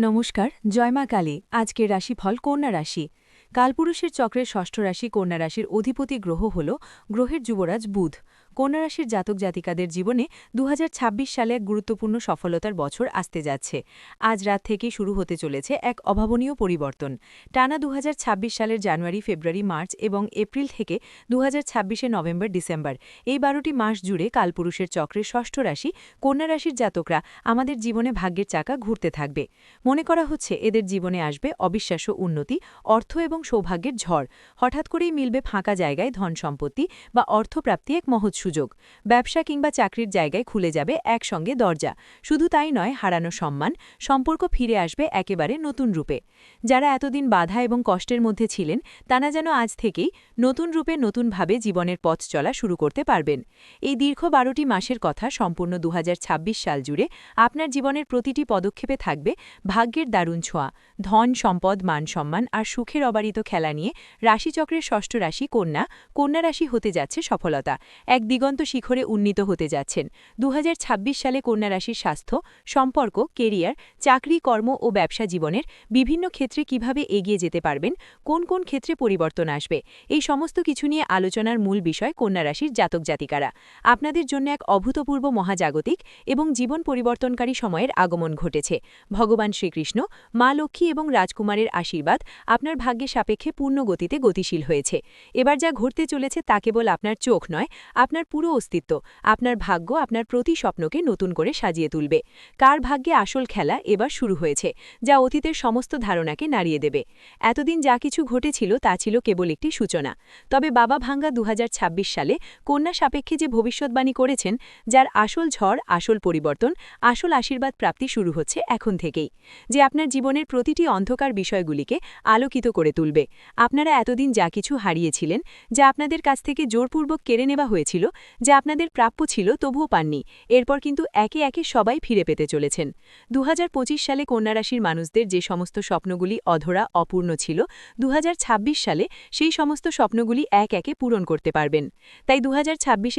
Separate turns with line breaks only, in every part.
নমস্কার জয়মা কালী। আজকের রাশিফল কন্যা রাশি। কালপুরুষের চক্রের ষষ্ঠ রাশি কন্যা রাশির অধিপতি গ্রহ হল গ্রহের যুবরাজ বুধ। কন্যা রাশির জাতক জাতিকাদের জীবনে দু হাজার ছাব্বিশ সালে এক গুরুত্বপূর্ণ সফলতার বছর আসতে যাচ্ছে। আজ রাত থেকে শুরু হতে চলেছে এক অভাবনীয় পরিবর্তন। টানা দু হাজার ছাব্বিশ সালের জানুয়ারি, ফেব্রুয়ারি, মার্চ এবং এপ্রিল থেকে দু হাজার নভেম্বর, ডিসেম্বর। এই বারোটি মাস জুড়ে কালপুরুষের চক্রের ষষ্ঠ রাশি কন্যারাশির জাতকরা আমাদের জীবনে ভাগ্যের চাকা ঘুরতে থাকবে। মনে করা হচ্ছে এদের জীবনে আসবে অবিশ্বাস্য উন্নতি, অর্থ এবং সৌভাগ্যের ঝড়। হঠাৎ করেই মিলবে ফাঁকা জায়গায় ধন সম্পত্তি বা অর্থপ্রাপ্তি এক মহৎ সুযোগ। ব্যবসা কিংবা চাকরির জায়গায় খুলে যাবে একসঙ্গে দরজা। শুধু তাই নয়, হারানো সম্মান, সম্পর্ক ফিরে আসবে একেবারে নতুন রূপে। যারা এতদিন বাধা এবং কষ্টের মধ্যে ছিলেন, তারা যেন আজ থেকেই নতুন রূপে নতুনভাবে জীবনের পথ চলা শুরু করতে পারবেন। এই দীর্ঘ বারোটি মাসের কথা সম্পূর্ণ দু হাজার ছাব্বিশ সাল জুড়ে আপনার জীবনের প্রতিটি পদক্ষেপে থাকবে ভাগ্যের দারুণ ছোঁয়া। ধন, সম্পদ, মান সম্মান আর সুখের অবারিত খেলা নিয়ে রাশিচক্রের ষষ্ঠ রাশি কন্যা কন্যা রাশি হতে যাচ্ছে সফলতা। এক দিগন্ত শিখরে উন্নীত হতে যাচ্ছেন। দু হাজার ছাব্বিশ সালে কন্যা রাশির স্বাস্থ্য, সম্পর্ক, কেরিয়ার, চাকরি, কর্ম ও ব্যবসা জীবনের বিভিন্ন ক্ষেত্রে কীভাবে এগিয়ে যেতে পারবেন, কোন কোন ক্ষেত্রে পরিবর্তন আসবে, এই সমস্ত কিছু নিয়ে আলোচনার মূল বিষয় কন্যা রাশির জাতক জাতিকারা। আপনাদের জন্য এক অভূতপূর্ব মহাজাগতিক এবং জীবন পরিবর্তনকারী সময়ের আগমন ঘটেছে। ভগবান শ্রীকৃষ্ণ, মা লক্ষ্মী এবং রাজকুমারের আশীর্বাদ আপনার ভাগ্যে সাপেক্ষে পূর্ণ গতিতে গতিশীল হয়েছে। এবার যা ঘটতে চলেছে তা কেবল আপনার চোখ নয়, আপনার পুরো অস্তিত্ব, আপনার ভাগ্য আপনার প্রতি স্বপ্নকে নতুন করে সাজিয়ে তুলবে। কার ভাগ্যে আসল খেলা এবার শুরু হয়েছে, যা অতীতের সমস্ত ধারণাকে নাড়িয়ে দেবে। এতদিন যা কিছু ঘটেছিল তা ছিল কেবল একটি সূচনা। তবে বাবা ভাঙ্গা দু হাজার ছাব্বিশ সালে কন্যা সাপেক্ষে যে ভবিষ্যৎবাণী করেছেন, যার আসল ঝড়, আসল পরিবর্তন, আসল আশীর্বাদ প্রাপ্তি শুরু হচ্ছে এখন থেকেই, যে আপনার জীবনের প্রতিটি অন্ধকার বিষয়গুলিকে আলোকিত করে তুলবে। আপনারা এতদিন যা কিছু হারিয়েছিলেন, যা আপনাদের কাছ থেকে জোরপূর্বক কেড়ে নেওয়া হয়েছিল যা আপনাদের প্রাপ্য ছিল তবুও পাননি। এরপর কিন্তু একে একে সবাই ফিরে পেতে চলেছেন। দু হাজার পঁচিশ সালে কন্যারাশির মানুষদের যে সমস্ত স্বপ্নগুলি অধরা অপূর্ণ ছিল, দুহাজার ছাব্বিশ সালে সেই সমস্ত স্বপ্নগুলি এক একে পূরণ করতে পারবেন। তাই দু হাজার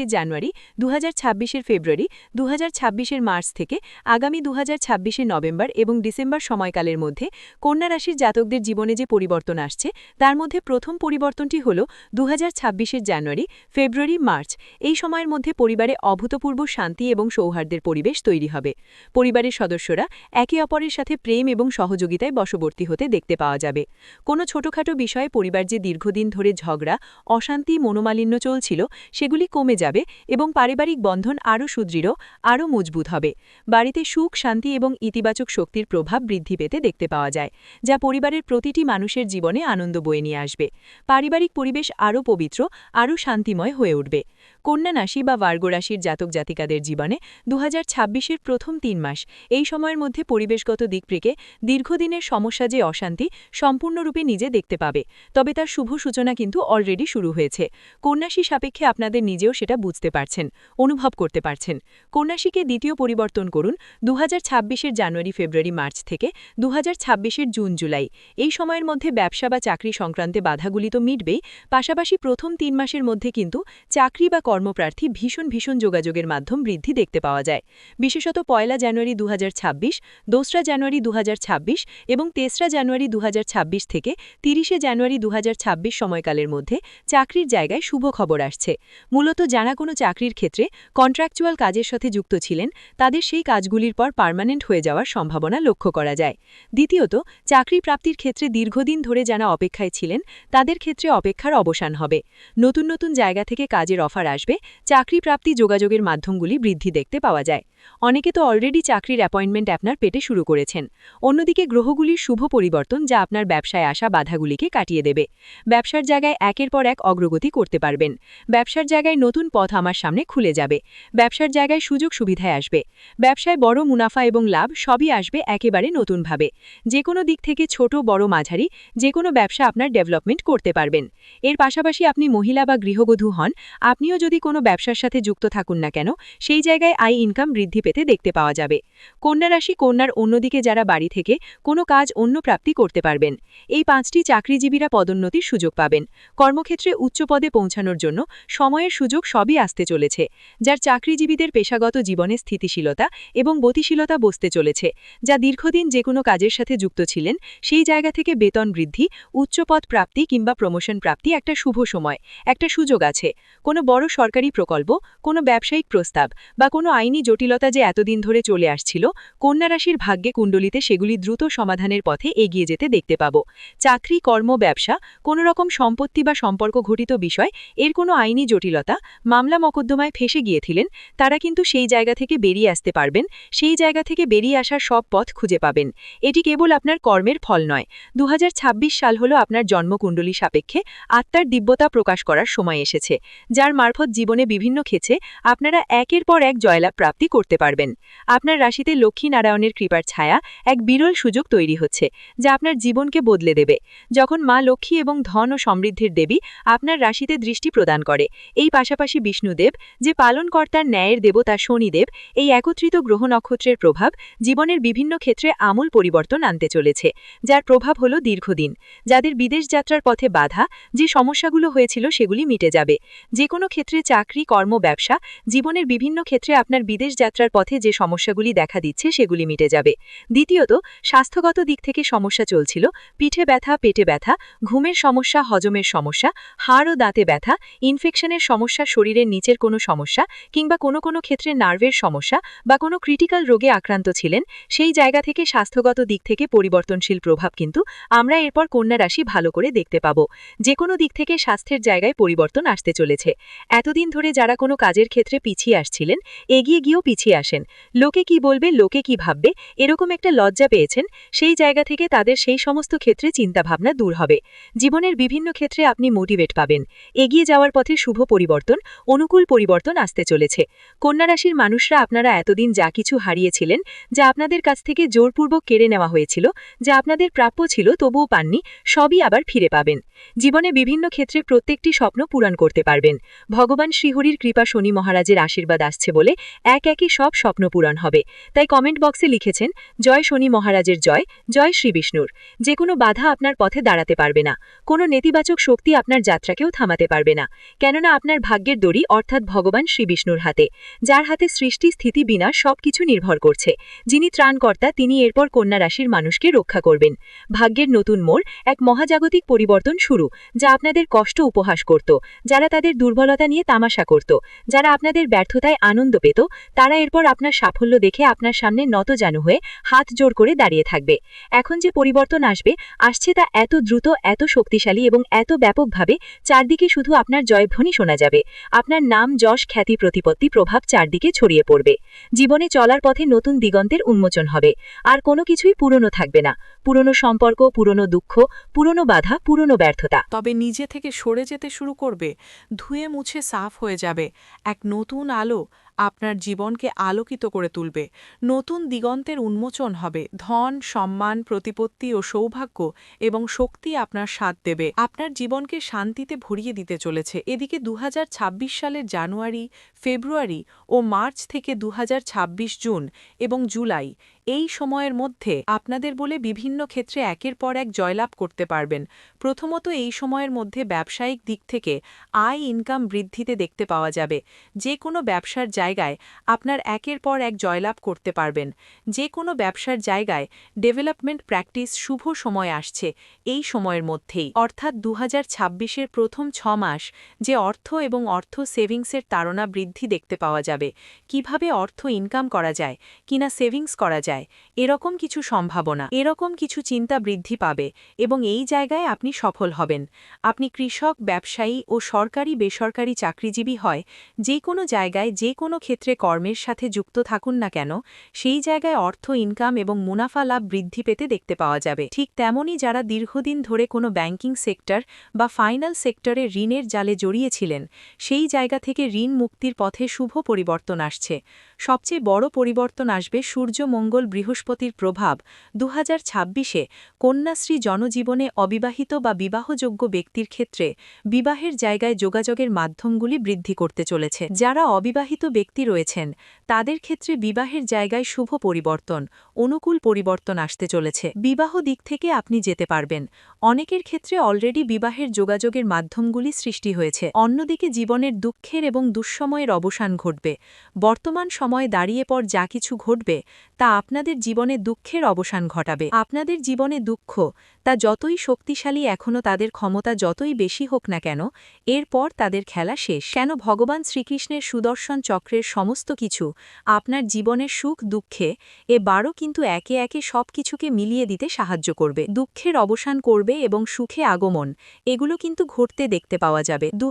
জানুয়ারি দু হাজার ফেব্রুয়ারি দু হাজার মার্চ থেকে আগামী দু হাজার নভেম্বর এবং ডিসেম্বর সময়কালের মধ্যে কন্যা রাশির জাতকদের জীবনে যে পরিবর্তন আসছে, তার মধ্যে প্রথম পরিবর্তনটি হল দু হাজার জানুয়ারি, ফেব্রুয়ারি, মার্চ এই সময়ের মধ্যে পরিবারে অভূতপূর্ব শান্তি এবং সৌহার্দ্যের পরিবেশ তৈরি হবে। পরিবারের সদস্যরা একে অপরের সাথে প্রেম এবং সহযোগিতায় বশবর্তী হতে দেখতে পাওয়া যাবে। কোনো ছোটখাটো বিষয়ে পরিবার যে দীর্ঘদিন ধরে ঝগড়া, অশান্তি, মনোমালিন্য চলছিল, সেগুলি কমে যাবে এবং পারিবারিক বন্ধন আরও সুদৃঢ়, আরও মজবুত হবে। বাড়িতে সুখ, শান্তি এবং ইতিবাচক শক্তির প্রভাব বৃদ্ধি পেতে দেখতে পাওয়া যায়, যা পরিবারের প্রতিটি মানুষের জীবনে আনন্দ বয়ে নিয়ে আসবে। পারিবারিক পরিবেশ আরও পবিত্র, আরও শান্তিময় হয়ে উঠবে। কন্যা রাশি বা বার্গ রাশির জাতক জাতিকাদের জীবনে দু হাজার প্রথম তিন মাস, এই সময়ের মধ্যে পরিবেশগত দিক থেকে দীর্ঘদিনের সমস্যা যে অশান্তি সম্পূর্ণরূপে নিজে দেখতে পাবে, তবে তার শুভ সূচনা কিন্তু অলরেডি শুরু হয়েছে। কন্যাশী সাপেক্ষে আপনাদের নিজেও সেটা বুঝতে পারছেন, অনুভব করতে পারছেন। কন্যাশীকে দ্বিতীয় পরিবর্তন করুন দু হাজার জানুয়ারি, ফেব্রুয়ারি, মার্চ থেকে দু হাজার জুন, জুলাই। এই সময়ের মধ্যে ব্যবসা বা চাকরি সংক্রান্তে বাধাগুলি তো মিটবেই, পাশাপাশি প্রথম তিন মাসের মধ্যে কিন্তু চাকরি বা কর্মপ্রার্থী ভীষণ ভীষণ যোগাযোগের মাধ্যম বৃদ্ধি দেখতে পাওয়া যায়। বিশেষত পয়লা জানুয়ারি দু হাজার ছাব্বিশ, দোসরা জানুয়ারি দু হাজার ছাব্বিশ এবং তেসরা জানুয়ারি দু হাজার ছাব্বিশ থেকে তিরিশে জানুয়ারি দু হাজার ছাব্বিশ সময়কালের মধ্যে চাকরির জায়গায় শুভ খবর আসছে। মূলত যারা কোনো চাকরির ক্ষেত্রে কন্ট্রাকচুয়াল কাজের সাথে যুক্ত ছিলেন, তাদের সেই কাজগুলির পর পার্মানেন্ট হয়ে যাওয়ার সম্ভাবনা লক্ষ্য করা যায়। দ্বিতীয়ত, চাকরি প্রাপ্তির ক্ষেত্রে দীর্ঘদিন ধরে যারা অপেক্ষায় ছিলেন, তাদের ক্ষেত্রে অপেক্ষার অবসান হবে। নতুন নতুন জায়গা থেকে কাজের অফার আসবে চাকরি প্রাপ্তি যোগাযোগের মাধ্যমগুলি বৃদ্ধি দেখতে পাওয়া যায়। অনেকে তো অলরেডি চাকরির অ্যাপয়েন্টমেন্ট আপনার পেটে শুরু করেছেন। অন্যদিকে গ্রহগুলির শুভ পরিবর্তন যা আপনার ব্যবসায় আসা বাধাগুলিকে কাটিয়ে দেবে। ব্যবসার জায়গায় একের পর এক অগ্রগতি করতে পারবেন। ব্যবসার জায়গায় নতুন পথ আমার সামনে খুলে যাবে। ব্যবসার জায়গায় সুযোগ সুবিধায় আসবে। ব্যবসায় বড় মুনাফা এবং লাভ সবই আসবে একেবারে নতুনভাবে। যে কোনো দিক থেকে ছোট, বড় মাঝারি যে কোনো ব্যবসা আপনার ডেভেলপমেন্ট করতে পারবেন। এর পাশাপাশি আপনি মহিলা বা গৃহবধূ হন, আপনিও যদি কোনো ব্যবসার সাথে যুক্ত থাকুন না কেন, সেই জায়গায় আই ইনকাম বৃদ্ধি বৃদ্ধি পেতে দেখতে পাওয়া যাবে। কন্যা রাশি কন্যার অন্যদিকে যারা বাড়ি থেকে কোনো কাজ অন্য প্রাপ্তি করতে পারবেন। এই পাঁচটি চাকরিজীবীরা পদোন্নতির সুযোগ পাবেন। কর্মক্ষেত্রে উচ্চ পদে পৌঁছানোর জন্য সময়ের সুযোগ সবই আসতে চলেছে, যার চাকরিজীবীদের পেশাগত জীবনে স্থিতিশীলতা এবং গতিশীলতা বসতে চলেছে, যা দীর্ঘদিন যে কোনো কাজের সাথে যুক্ত ছিলেন, সেই জায়গা থেকে বেতন বৃদ্ধি উচ্চপদ প্রাপ্তি কিংবা প্রমোশন প্রাপ্তি একটা শুভ সময়, একটা সুযোগ আছে। কোনো বড় সরকারি প্রকল্প, কোনো ব্যবসায়িক প্রস্তাব বা কোনো আইনি জটিলতা যে এতদিন ধরে চলে আসছিল, কন্যা রাশির ভাগ্যে কুণ্ডলিতে সেগুলি দ্রুত সমাধানের পথে এগিয়ে যেতে দেখতে পাব। চাকরি, কর্ম, ব্যবসা কোনো রকম সম্পত্তি বা সম্পর্ক ঘটিত বিষয়, এর কোনো আইনি জটিলতা, মামলা মকদ্দমায় ফেসে গিয়েছিলেন, তারা কিন্তু সেই জায়গা থেকে বেরিয়ে আসতে পারবেন, সেই জায়গা থেকে বেরিয়ে আসার সব পথ খুঁজে পাবেন। এটি কেবল আপনার কর্মের ফল নয়। দু সাল হলো আপনার জন্মকুণ্ডলী সাপেক্ষে আত্মার দিব্যতা প্রকাশ করার সময় এসেছে, যার মারফত জীবনে বিভিন্ন ক্ষেত্রে আপনারা একের পর এক জয়লাভ প্রাপ্তি করতে পারবেন। আপনার রাশিতে লক্ষ্মীনারায়ণের কৃপার ছায়া এক বিরল সুযোগ তৈরি হচ্ছে, যা আপনার জীবনকে বদলে দেবে। যখন মা লক্ষ্মী এবং ধন ও সমৃদ্ধির দেবী আপনার রাশিতে দৃষ্টি প্রদান করে, এই পাশাপাশি বিষ্ণুদেব, যে পালনকর্তার ন্যায়ের দেবতা শনিদেব, এই একত্রিত গ্রহ নক্ষত্রের প্রভাব জীবনের বিভিন্ন ক্ষেত্রে আমূল পরিবর্তন আনতে চলেছে, যার প্রভাব হল দীর্ঘদিন। যাদের বিদেশ যাত্রার পথে বাধা, যে সমস্যাগুলো হয়েছিল সেগুলি মিটে যাবে। যে কোনো ক্ষেত্রে চাকরি, কর্ম, ব্যবসা, জীবনের বিভিন্ন ক্ষেত্রে আপনার বিদেশ যাত্রার পথে যে সমস্যাগুলি দেখা দিচ্ছে সেগুলি মিটে যাবে। দ্বিতীয়ত, স্বাস্থ্যগত দিক থেকে সমস্যা চলছিল, পিঠে ব্যথা, পেটে ব্যথা, ঘুমের সমস্যা, হজমের সমস্যা, হাড় ও দাঁতে ব্যথা, ইনফেকশনের সমস্যা, শরীরের নিচের কোনো সমস্যা, কিংবা কোনো কোনো ক্ষেত্রে নার্ভের সমস্যা বা কোনো ক্রিটিক্যাল রোগে আক্রান্ত ছিলেন, সেই জায়গা থেকে স্বাস্থ্যগত দিক থেকে পরিবর্তনশীল প্রভাব কিন্তু আমরা এরপর কন্যা রাশি ভালো করে দেখতে পাব। যে কোনো দিক থেকে স্বাস্থ্যের জায়গায় পরিবর্তন আসতে চলেছে। এতদিন ধরে যারা কোনো কাজের ক্ষেত্রে পিছিয়ে আসছিলেন, এগিয়ে গিয়েও পিছিয়ে আসেন। লোকে কি বলবে, লোকে কি ভাববে, এরকম একটা লজ্জা পেয়েছেন, সেই জায়গা থেকে তাদের সেই সমস্ত ক্ষেত্রে চিন্তাভাবনা দূর হবে। জীবনের বিভিন্ন ক্ষেত্রে আপনি মোটিভেট পাবেন। এগিয়ে যাওয়ার পথে শুভ পরিবর্তন, অনুকূল পরিবর্তন আসতে চলেছে। কন্যা রাশির মানুষরা আপনারা এতদিন যা কিছু হারিয়েছিলেন, যা আপনাদের কাছ থেকে জোরপূর্বক কেড়ে নেওয়া হয়েছিল, যা আপনাদের প্রাপ্য ছিল, তবুও পাননি, সবই আবার ফিরে পাবেন। জীবনে বিভিন্ন ক্ষেত্রে প্রত্যেকটি স্বপ্ন পূরণ করতে পারবেন। ভগবান শ্রীহরির কৃপা শনি মহারাজের আশীর্বাদ আসছে বলে এক একই সব স্বপ্ন পূরণ হবে। তাই কমেন্ট বক্সে লিখেছেন, জয় শনি মহারাজের জয় জয় শ্রী বিষ্ণুর। যে কোনো বাধা আপনার পথে দাঁড়াতে পারবে না। কোনো নেতিবাচক শক্তি আপনার যাত্রাকেও থামাতে পারবে না। কেননা আপনার ভাগ্যের দড়ি অর্থাৎ ভগবান শ্রী বিষ্ণুর হাতে। যার হাতে সৃষ্টি, স্থিতি, বিনা সবকিছু নির্ভর করছে। যিনি ত্রাণকর্তা, তিনি এরপর কন্যা রাশির মানুষকে রক্ষা করবেন। ভাগ্যের নতুন মোড়, এক মহাজাগতিক পরিবর্তন শুরু, যা আপনাদের কষ্ট উপহাস করত। যারা তাদের দুর্বলতা নিয়ে তামাশা করত। যারা আপনাদের ব্যর্থতায় আনন্দ পেত, তারা এরপর আপনার সাফল্য দেখে আপনার সামনে নত জানু হয়ে হাত জোর করে দাঁড়িয়ে থাকবে। এখন যে পরিবর্তন আসবে, আসছে তা এত দ্রুত, এত শক্তিশালী এবং এত ব্যাপকভাবে চারদিকে শুধু আপনার জয়ধ্বনি শোনা যাবে। আপনার নাম, যশ, খ্যাতি, প্রতিপত্তি, প্রভাব চারদিকে ছড়িয়ে পড়বে। জীবনে চলার পথে নতুন দিগন্তের উন্মোচন হবে। আর কোনো কিছুই পুরনো থাকবে না। পুরনো সম্পর্ক, পুরনো দুঃখ, পুরনো বাধা, পুরনো ব্যর্থতা।
তবে নিজে থেকে সরে যেতে শুরু করবে। ধুয়ে মুছে সাফ হয়ে যাবে। এক নতুন আলো আপনার জীবনকে আলোকিত করে তুলবে। নতুন দিগন্তের উন্মোচন হবে। ধন, সম্মান, প্রতিপত্তি ও সৌভাগ্য এবং শক্তি আপনার সাথ দেবে। আপনার জীবনকে শান্তিতে ভরিয়ে দিতে চলেছে। এদিকে দু হাজার ছাব্বিশ সালের জানুয়ারি, ফেব্রুয়ারি ও মার্চ থেকে দু হাজার ছাব্বিশ জুন এবং জুলাই এই সময়ের মধ্যে আপনাদের বলে বিভিন্ন ক্ষেত্রে একের পর এক জয়লাভ করতে পারবেন। প্রথমত এই সময়ের মধ্যে ব্যবসায়িক দিক থেকে আয় ইনকাম বৃদ্ধিতে দেখতে পাওয়া যাবে। যে কোনো ব্যবসার জায়গায় আপনার একের পর এক জয়লাভ করতে পারবেন। যে কোনো ব্যবসার জায়গায় ডেভেলপমেন্ট প্র্যাকটিস শুভ সময় আসছে এই সময়ের মধ্যেই। অর্থাৎ দু হাজার প্রথম ছ মাস যে অর্থ এবং অর্থ সেভিংসের তাড়না বৃদ্ধি দেখতে পাওয়া যাবে। কীভাবে অর্থ ইনকাম করা যায়, কিনা সেভিংস করা যায় এরকম কিছু সম্ভাবনা, এরকম কিছু চিন্তা বৃদ্ধি পাবে এবং এই জায়গায় আপনি সফল হবেন। আপনি কৃষক, ব্যবসায়ী ও সরকারি, বেসরকারি চাকরিজীবী হয়, যে কোনো জায়গায়, যে কোনো ক্ষেত্রে কর্মের সাথে যুক্ত থাকুন না কেন, সেই জায়গায় অর্থ, ইনকাম এবং মুনাফা লাভ বৃদ্ধি পেতে দেখতে পাওয়া যাবে। ঠিক তেমনই যারা দীর্ঘদিন ধরে কোনো ব্যাংকিং সেক্টর বা ফাইনাল সেক্টরে ঋণের জালে জড়িয়েছিলেন, সেই জায়গা থেকে ঋণ মুক্তির পথে শুভ পরিবর্তন আসছে। সবচেয়ে বড় পরিবর্তন আসবে সূর্য, মঙ্গল বৃহস্পতির প্রভাব দু হাজার ছাব্বিশে কন্যাশ্রী জনজীবনে অবিবাহিত বা বিবাহযোগ্য ব্যক্তির ক্ষেত্রে বিবাহের জায়গায় যোগাযোগের মাধ্যমগুলি বৃদ্ধি করতে চলেছে। যারা অবিবাহিত ব্যক্তি রয়েছেন
তাদের ক্ষেত্রে বিবাহের জায়গায় শুভ পরিবর্তন, অনুকূল পরিবর্তন আসতে চলেছে। বিবাহ দিক থেকে আপনি যেতে পারবেন। অনেকের ক্ষেত্রে অলরেডি বিবাহের যোগাযোগের মাধ্যমগুলি সৃষ্টি হয়েছে। অন্যদিকে জীবনের দুঃখের এবং দুঃসময়ের অবসান ঘটবে। বর্তমান সময়ে দাঁড়িয়ে পর যা কিছু ঘটবে, তা আপনাদের জীবনে দুঃখের অবসান ঘটাবে। আপনাদের জীবনে দুঃখ, তা যতই শক্তিশালী এখনও তাদের ক্ষমতা যতই বেশি হোক না কেন, এরপর তাদের খেলা শেষ। কেন ভগবান শ্রীকৃষ্ণের সুদর্শন চক্রের সমস্ত কিছু আপনার জীবনের সুখ, দুঃখে এ বারও কিন্তু একে একে সব কিছুকে মিলিয়ে দিতে সাহায্য করবে। দুঃখের অবসান করবে এবং সুখে আগমন, এগুলো কিন্তু ঘটতে দেখতে পাওয়া যাবে। দু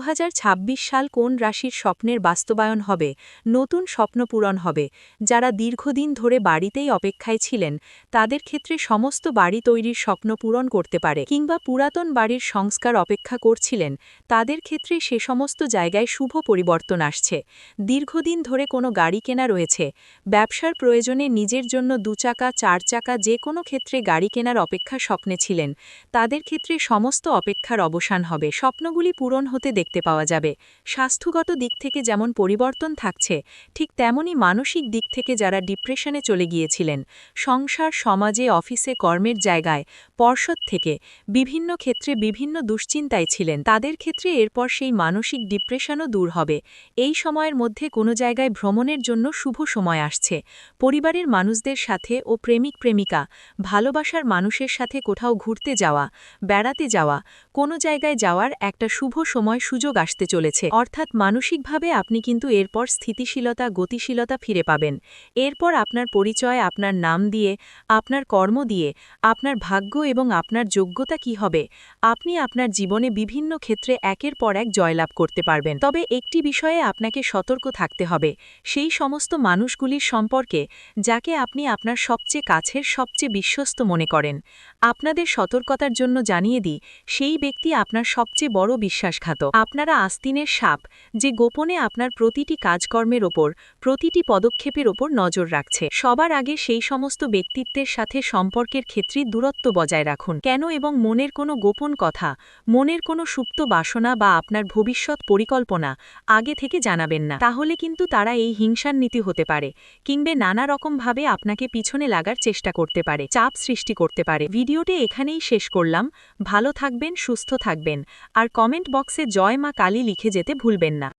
সাল কোন রাশির স্বপ্নের বাস্তবায়ন হবে? নতুন স্বপ্ন পূরণ হবে। যারা দীর্ঘদিন ধরে বাড়িতেই অপেক্ষায় ছিলেন, তাদের ক্ষেত্রে সমস্ত বাড়ি তৈরির স্বপ্ন পূরণ করতে পারে। কিংবা পুরাতন বাড়ির সংস্কার অপেক্ষা করছিলেন, তাদের ক্ষেত্রে সে সমস্ত জায়গায় শুভ পরিবর্তন আসছে। দীর্ঘদিন ধরে কোনো গাড়ি কেনা রয়েছে। ব্যবসার প্রয়োজনে নিজের জন্য দুচাকা চার চাকা যে কোনো ক্ষেত্রে গাড়ি কেনার অপেক্ষা স্বপ্নে ছিলেন। তাদের ক্ষেত্রে সমস্ত অপেক্ষার অবসান হবে। স্বপ্নগুলি পূরণ হতে দেখতে পাওয়া যাবে। স্বাস্থ্যগত দিক থেকে যেমন পরিবর্তন থাকছে, ঠিক তেমনি মানসিক দিক থেকে যারা ডিপ্রেশনে চলে গিয়েছিলেন। সংসার, সমাজে, অফিসে, কর্মের জায়গায় পর্ষদ থেকে বিভিন্ন ক্ষেত্রে বিভিন্ন দুশ্চিন্তায় ছিলেন। তাদের ক্ষেত্রে এরপর সেই মানসিক ডিপ্রেশনও দূর হবে। এই সময়ের মধ্যে কোনো জায়গায় ভ্রমণের জন্য শুভ সময় আসছে। পরিবারের মানুষদের সাথে ও প্রেমিক প্রেমিকা, ভালোবাসার মানুষের সাথে কোথাও ঘুরতে যাওয়া, বেড়াতে যাওয়া, কোনো জায়গায় যাওয়ার একটা শুভ সময় সুযোগ আসতে চলেছে। অর্থাৎ মানসিকভাবে আপনি কিন্তু এরপর স্থিতিশীলতা, গতিশীলতা ফিরে পাবেন। এরপর আপনার পরিচয়, আপনার নাম দিয়ে, আপনার কর্ম দিয়ে, আপনার ভাগ্য এবং আপনার যোগ্যতা কি হবে? আপনি আপনার জীবনে বিভিন্ন ক্ষেত্রে একের পর এক জয়লাভ করতে পারবেন। তবে একটি বিষয়ে আপনাকে সতর্ক থাকতে হবে। সেই সমস্ত মানুষগুলির সম্পর্কে, যাকে আপনি আপনার সবচেয়ে কাছের, সবচেয়ে বিশ্বস্ত মনে করেন। আপনাদের সতর্কতার জন্য জানিয়ে দিই, সেই ব্যক্তি আপনার সবচেয়ে বড় বিশ্বাসঘাতক। আপনারা আস্তিনের সাপ, যে গোপনে আপনার প্রতিটি কাজকর্মের ওপর, প্রতিটি পদক্ষেপের ওপর নজর রাখছে। সবার আগে সেই সমস্ত ব্যক্তিত্বের সাথে সম্পর্কের ক্ষেত্রে দূরত্ব বজায় রাখুন। কেন এবং মনের কোনো গোপন কথা, মনের কোনো সুপ্ত বাসনা বা আপনার ভবিষ্যৎ পরিকল্পনা আগে থেকে জানাবেন না। তাহলে কিন্তু তারা এই হিংসার নীতি হতে পারে, কিংবে নানা রকমভাবে আপনাকে পিছনে লাগার চেষ্টা করতে পারে, চাপ সৃষ্টি করতে পারে। ভিডিওটি এখানেই শেষ করলাম। ভালো থাকবেন, সুস্থ থাকবেন। আর কমেন্ট বক্সে জয় মা কালী লিখে যেতে ভুলবেন না।